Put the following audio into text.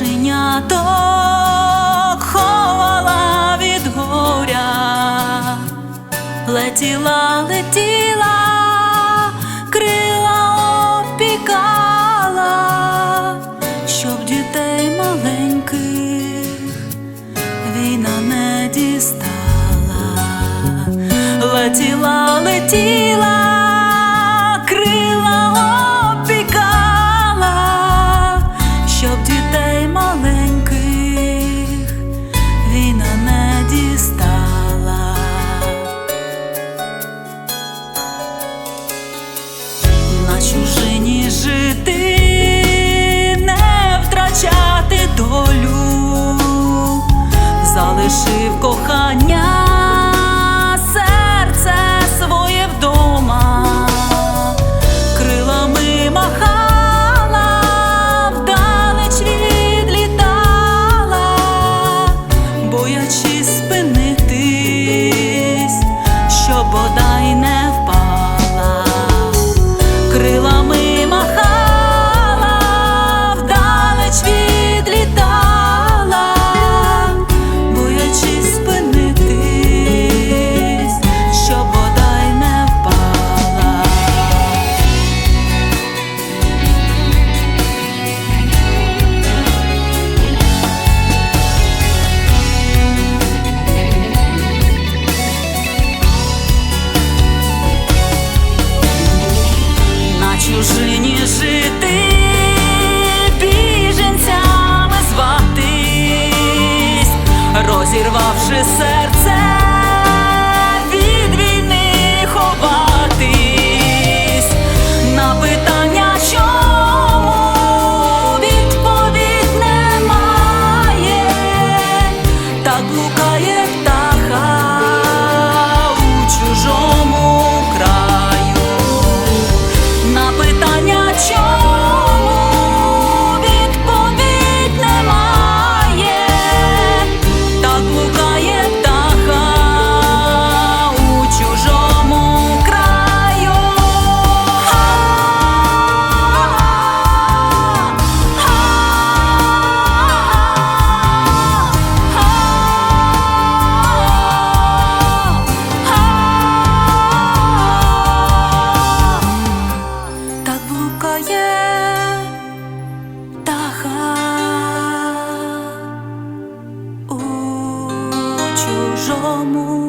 мишеняток ховала від горя, летіла, летіла, крила опікала, щоб дітей маленьких. залишив кохання. чужині жити, біженцями зватись, розірвавши серце ζώμου.